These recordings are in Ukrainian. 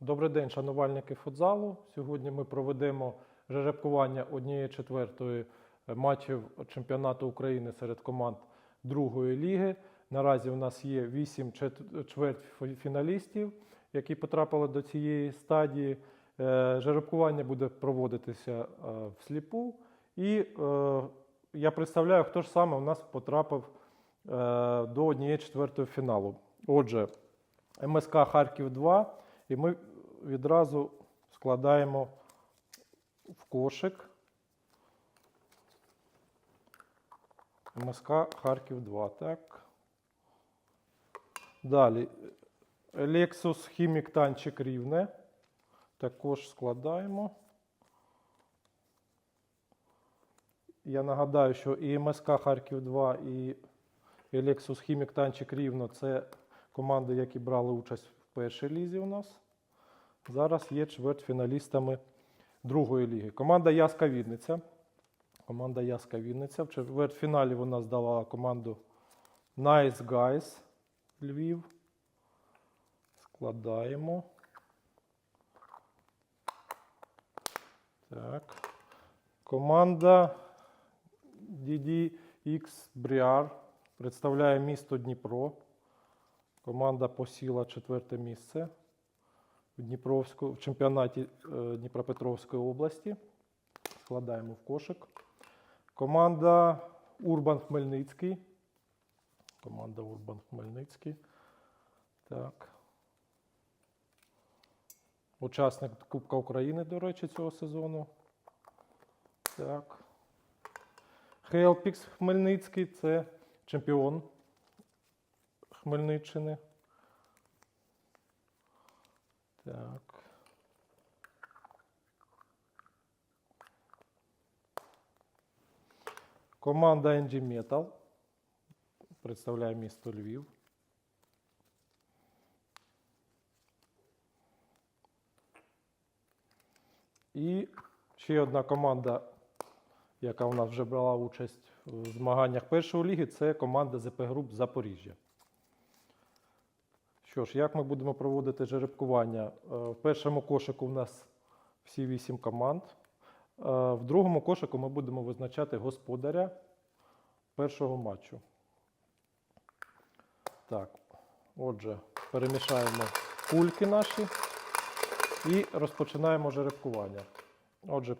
Добрий день, шанувальники футзалу. Сьогодні ми проведемо жеребкування однієї четвертої е, матчів чемпіонату України серед команд другої ліги. Наразі у нас є вісім чет- чвертьфіналістів, які потрапили до цієї стадії. Е, Жеребкування буде проводитися е, всліпу. І я представляю, хто ж саме у нас потрапив до однієї четвертої фіналу. Отже, МСК Харків 2. І ми відразу складаємо в кошик МСК Харків 2. Так. Далі Lexus Хімік Танчик Рівне. Також складаємо. Я нагадаю, що і МСК Харків 2, і Lexus Хімік Танчик Рівно це команди, які брали участь першій лізі у нас. Зараз є чвертьфіналістами другої ліги. Команда Яска Вінниця. Команда Яска Вінниця. В чвертьфіналі вона здала команду Nice Guys Львів. Складаємо. Так. Команда DDX Briar представляє місто Дніпро. Команда посіла четверте місце в, Дніпровську, в чемпіонаті е, Дніпропетровської області. Складаємо в кошик. Команда Урбан Хмельницький. Команда Урбан Хмельницький. Так. Учасник Кубка України, до речі, цього сезону. Так. Хелпікс Хмельницький це чемпіон Хмельниччини. Так. Команда NG Metal представляє місто Львів. І ще одна команда, яка у нас вже брала участь в змаганнях першої ліги, це команда ЗП Груп Запоріжжя. Що ж, як ми будемо проводити жеребкування? Е, В першому кошику у нас всі вісім команд. Е, В другому кошику ми будемо визначати господаря першого матчу. Так, отже, перемішаємо кульки наші і розпочинаємо жеребкування. Отже,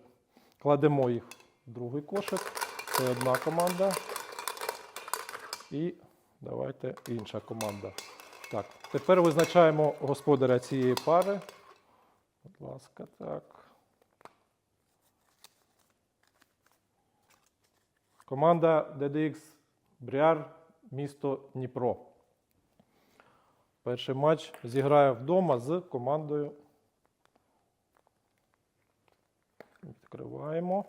кладемо їх в другий кошик. Це одна команда. І давайте інша команда. Так, тепер визначаємо господаря цієї пари. Будь ласка, так. Команда DDX Бріар, місто Дніпро. Перший матч зіграє вдома з командою. Відкриваємо.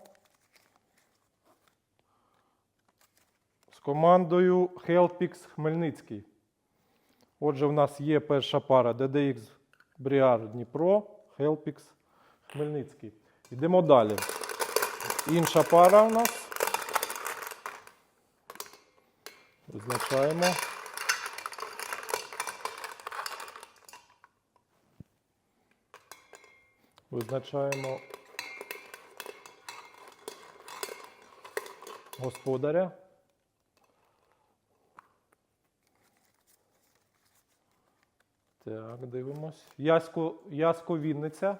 З командою Helpix Хмельницький. Отже, в нас є перша пара DDX Бріар Дніпро, Helpix Хмельницький. Йдемо далі. Інша пара у нас. Визначаємо. Визначаємо господаря. Так, дивимось. Ясько, Ясько Вінниця.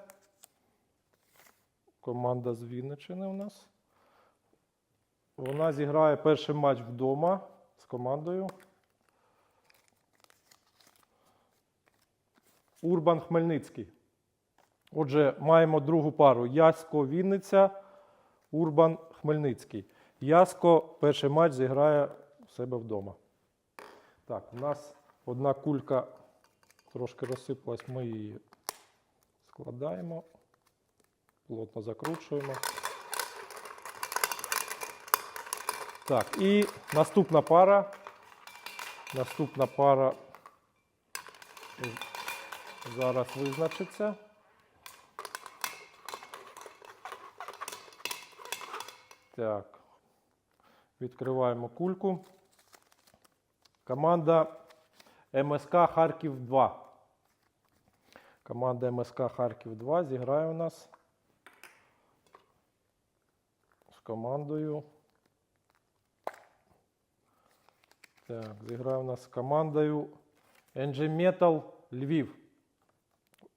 Команда з Вінниччини у нас. Вона зіграє перший матч вдома з командою. Урбан Хмельницький. Отже, маємо другу пару. Ясько Вінниця, Урбан Хмельницький. Ясько перший матч зіграє у себе вдома. Так, у нас одна кулька трошки розсипалась, ми її складаємо, плотно закручуємо. Так, і наступна пара. Наступна пара зараз визначиться. Так, відкриваємо кульку. Команда МСК Харків 2. Команда МСК Харків 2 зіграє у нас з командою. Так, зіграє у нас з командою NG Metal Львів.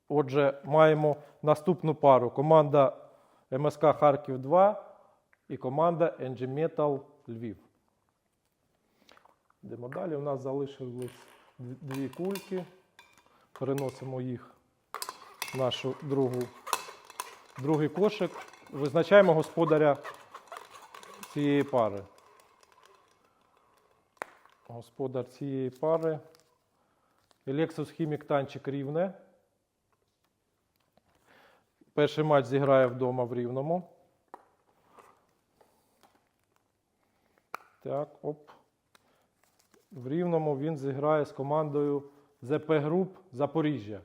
Отже, маємо наступну пару. Команда МСК Харків 2 і команда NG Metal Львів. Йдемо далі. У нас залишились дві- кульки. Переносимо їх нашу другу, другий кошик. Визначаємо господаря цієї пари. Господар цієї пари. Lexus Хімік Танчик Рівне. Перший матч зіграє вдома в Рівному. Так, оп. В Рівному він зіграє з командою ЗП Груп Запоріжжя.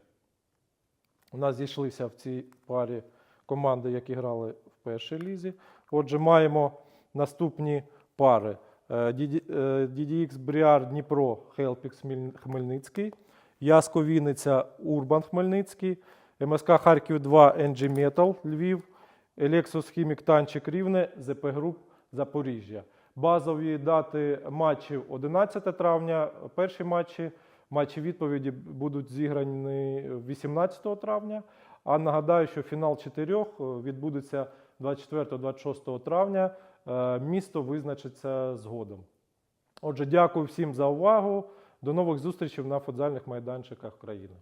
У нас зійшлися в цій парі команди, які грали в першій лізі. Отже, маємо наступні пари. Е, е, DDX Бріар Дніпро Хелпікс Хмельницький, Яско Вінниця Урбан Хмельницький, МСК Харків 2 NG Metal Львів, Lexus Хімік Танчик Рівне, ЗП Груп Запоріжжя. Базові дати матчів 11 травня, перші матчі. Матчі відповіді будуть зіграні 18 травня. А нагадаю, що фінал чотирьох е, відбудеться 24-26 травня. Е, Місто визначиться згодом. Отже, дякую всім за увагу. До нових зустрічей на футзальних майданчиках країни.